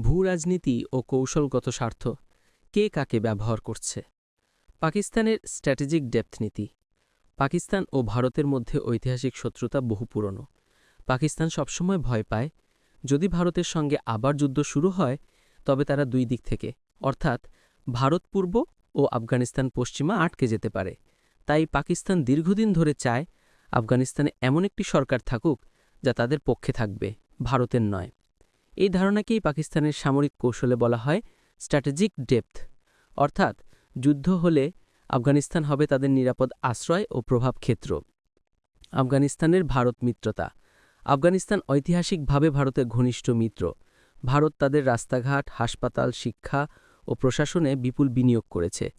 ভূ রাজনীতি ও কৌশলগত স্বার্থ। কে কাকে ব্যবহার করছে? পাকিস্তানের স্ট্র্যাটেজিক ডেপথ নীতি। পাকিস্তান ও ভারতের মধ্যে ঐতিহাসিক শত্রুতা বহু পুরনো। পাকিস্তান সবসময় ভয় পায়, যদি ভারতের সঙ্গে আবার যুদ্ধ শুরু হয়, তবে তারা দুই দিক থেকে। অর্থাৎ, ভারত পূর্ব ও আফগানিস্তান পশ্চিমা আটকে যেতে পারে। তাই পাকিস্তান দীর্ঘদিন ধরে চায়, আফগানিস্তানে এমন একটি সরকার থাকুক, যা তাদের পক্ষে থাকবে, ভারতের নয়। এই ধারণাকেই পাকিস্তানের সামরিক কৌশলে বলা হয় স্ট্র্যাটেজিক ডেপথ। অর্থাৎ যুদ্ধ হলে আফগানিস্তান হবে তাদের নিরাপদ আশ্রয় ও প্রভাব ক্ষেত্র। আফগানিস্তানের ভারত মিত্রতা। আফগানিস্তান ঐতিহাসিকভাবে ভারতের ঘনিষ্ঠ মিত্র। ভারত তাদের রাস্তাঘাট, হাসপাতাল, শিক্ষা ও প্রশাসনে বিপুল বিনিয়োগ করেছে।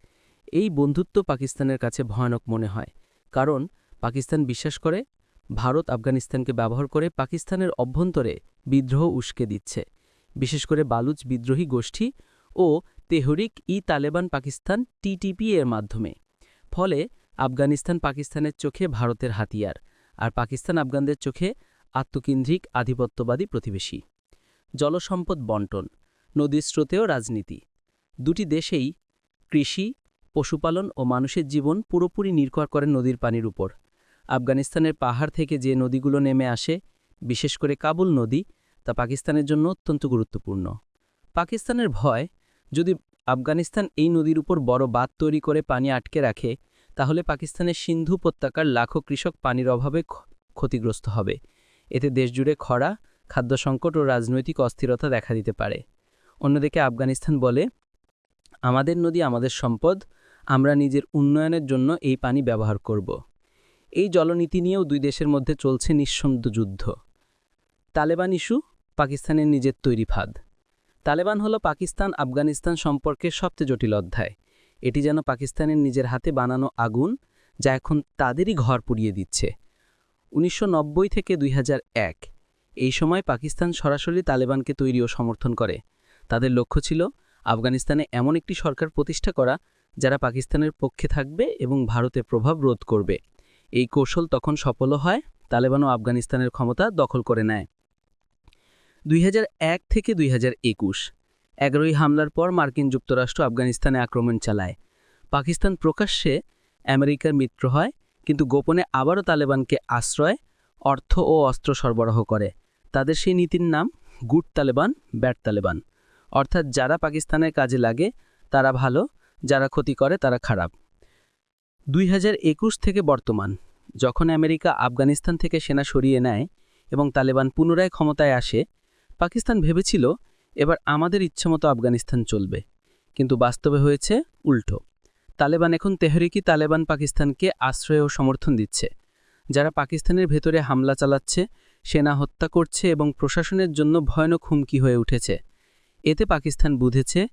এই বন্ধুত্ব পাকিস্তানের কাছে ভয়ানক মনে হয়। কারণ পাকিস্তান বিশ্বাস করে, ভারত আফগানিস্তানকে ব্যবহার করে পাকিস্তানের অভ্যন্তরে বিদ্রোহ উস্কে দিচ্ছে। বিশেষ করে বালুচ বিদ্রোহী গোষ্ঠী ও তেহরিক ই তালেবান পাকিস্তান টিটিপি এর মাধ্যমে। ফলে আফগানিস্তান পাকিস্তানের চোখে ভারতের হাতিয়ার আর পাকিস্তান আফগানদের চোখে আত্মকেন্দ্রিক আধিপত্যবাদী প্রতিবেশী। জলসম্পদ বন্টন, নদীর স্রোতেও রাজনীতি। দুটি দেশেই কৃষি, পশুপালন ও মানুষের জীবন পুরোপুরি নির্ভর করে নদীর পানির উপর। আফগানিস্তানের পাহাড় থেকে যে নদীগুলো নেমে আসে, বিশেষ করে কাবুল নদী তা পাকিস্তানের জন্য অত্যন্ত গুরুত্বপূর্ণ। পাকিস্তানের ভয়, যদি আফগানিস্তান এই নদীর উপর বড় বাঁধ তৈরি করে পানি আটকে রাখে, তাহলে পাকিস্তানের সিন্ধু উপত্যকার লাখো কৃষক পানির অভাবে ক্ষতিগ্রস্ত হবে। এতে দেশজুড়ে খরা, খাদ্য সংকট ও রাজনৈতিক অস্থিরতা দেখা দিতে পারে। অন্যদিকে আফগানিস্তান বলে, আমাদের নদী আমাদের সম্পদ, আমরা নিজের উন্নয়নের জন্য এই পানি ব্যবহার করব। এই জলনীতি নিয়েও দুই দেশের মধ্যে চলছে নিঃসন্দ যুদ্ধ। তালেবান ইস্যু পাকিস্তানের নিজের তৈরি ফাঁদ। তালেবান হল পাকিস্তান আফগানিস্তান সম্পর্কের সবচেয়ে জটিল অধ্যায়। এটি যেন পাকিস্তানের নিজের হাতে বানানো আগুন যা এখন তাদেরই ঘর পুড়িয়ে দিচ্ছে। উনিশশো নব্বই থেকে দুই হাজার এক, এই সময় পাকিস্তান সরাসরি তালেবানকে তৈরি ও সমর্থন করে। তাদের লক্ষ্য ছিল আফগানিস্তানে এমন একটি সরকার প্রতিষ্ঠা করা যারা পাকিস্তানের পক্ষে থাকবে এবং ভারতে প্রভাব রোধ করবে। এই কৌশল তখন সফলও হয়, তালেবানও আফগানিস্তানের ক্ষমতা দখল করে নেয়। দুই হাজার এক থেকে দুই এগারোই হামলার পর মার্কিন যুক্তরাষ্ট্র আফগানিস্তানে আক্রমণ চালায়। পাকিস্তান প্রকাশ্যে আমেরিকার মিত্র হয়, কিন্তু গোপনে আবারও তালেবানকে আশ্রয়, অর্থ ও অস্ত্র সরবরাহ করে। তাদের সেই নীতির নাম, গুড তালেবান, ব্যাড তালেবান। অর্থাৎ যারা পাকিস্তানের কাজে লাগে, তারা ভালো, যারা ক্ষতি করে, তারা খারাপ। দুই হাজার একুশ থেকে বর্তমান, যখন আমেরিকা আফগানিস্তান থেকে সেনা সরিয়ে নেয় এবং তালেবান পুনরায় ক্ষমতায় আসে পাকিস্তান ভেবেছিল, এবার আমাদের ইচ্ছামতো আফগানিস্তান চলবে। কিন্তু বাস্তবে হয়েছে উল্টো। তালেবান এখন তেহরিকি তালেবান পাকিস্তানকে আশ্রয় ও সমর্থন দিচ্ছে। যারা পাকিস্তানের ভেতরে হামলা চালাচ্ছে, সেনা হত্যা করছে এবং প্রশাসনের জন্য ভয়ানক হুমকি হয়ে উঠেছে। এতে পাকিস্তান বুঝেছে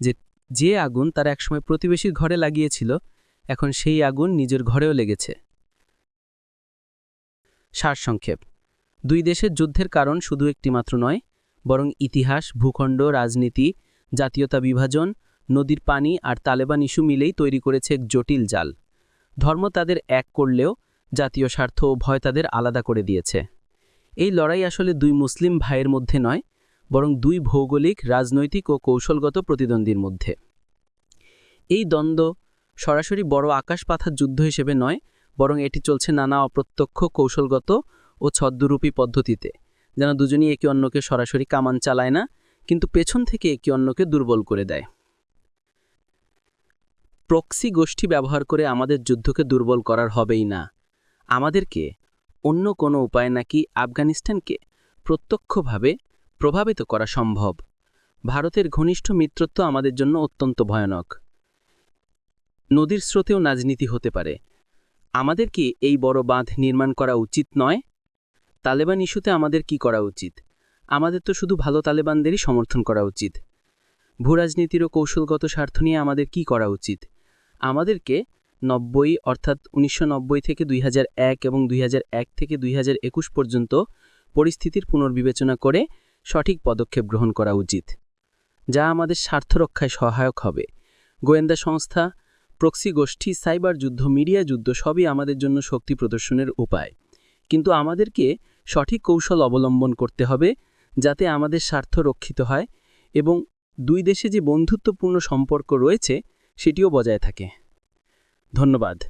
যে যে আগুন তারা একসময় প্রতিবেশীর ঘরে লাগিয়েছিল, এখন সেই আগুন নিজের ঘরেও লেগেছে। সারসংক্ষেপ। দুই দেশের যুদ্ধের কারণ শুধু একটি মাত্র নয় বরং ইতিহাস, ভূখণ্ড, রাজনীতি, জাতীয়তা বিভাজন, নদীর পানি আর তালেবান ইস্যু মিলেই তৈরি করেছে এক জটিল জাল। ধর্ম তাদের এক করলেও জাতীয় স্বার্থ ও ভয় তাদের আলাদা করে দিয়েছে। এই লড়াই আসলে দুই মুসলিম ভাইয়ের মধ্যে নয়, বরং দুই ভৌগোলিক, রাজনৈতিক ও কৌশলগত প্রতিদ্বন্দ্বীর মধ্যে। এই দ্বন্দ্ব সরাসরি বড় আকাশ পাথার যুদ্ধ হিসেবে নয়, বরং এটি চলছে নানা অপ্রত্যক্ষ কৌশলগত ও ছদ্মরূপী পদ্ধতিতে। যেন দুজনই একে অন্যকে সরাসরি কামান চালায় না, কিন্তু পেছন থেকে একে অন্যকে দুর্বল করে দেয়। প্রক্সি গোষ্ঠী ব্যবহার করে আমাদের যুদ্ধকে দুর্বল করার হবেই না। আমাদেরকে অন্য কোনো উপায় নাকি আফগানিস্তানকে প্রত্যক্ষভাবে প্রভাবিত করা সম্ভব? ভারতের ঘনিষ্ঠ মিত্রত্ব আমাদের জন্য অত্যন্ত ভয়ানক। নদীর স্রোতেও রাজনীতি হতে পারে। আমাদের কি এই বড় বাঁধ নির্মাণ করা উচিত নয়? তালেবান ইস্যুতে আমাদের কি করা উচিত? আমাদের তো শুধু ভালো তালেবানদেরই সমর্থন করা উচিত। ভূরাজনীতির ও কৌশলগত স্বার্থ নিয়ে আমাদের কি করা উচিত? আমাদেরকে নব্বই অর্থাৎ উনিশশো নব্বই থেকে দুই হাজার এক এবং দুই হাজার এক থেকে দুই হাজার একুশ পর্যন্ত পরিস্থিতির পুনর্বিবেচনা করে সঠিক পদক্ষেপ গ্রহণ করা উচিত, যা আমাদের স্বার্থ রক্ষায় সহায়ক হবে। গোয়েন্দা সংস্থা, প্রক্সি গোষ্ঠী, সাইবার যুদ্ধ, মিডিয়া যুদ্ধ সবই আমাদের জন্য শক্তি প্রদর্শনের উপায়। কিন্তু আমাদেরকে সঠিক কৌশল অবলম্বন করতে হবে যাতে আমাদের স্বার্থ রক্ষিত হয় এবং দুই দেশে যে বন্ধুত্বপূর্ণ সম্পর্ক রয়েছে সেটিও বজায় থাকে। ধন্যবাদ।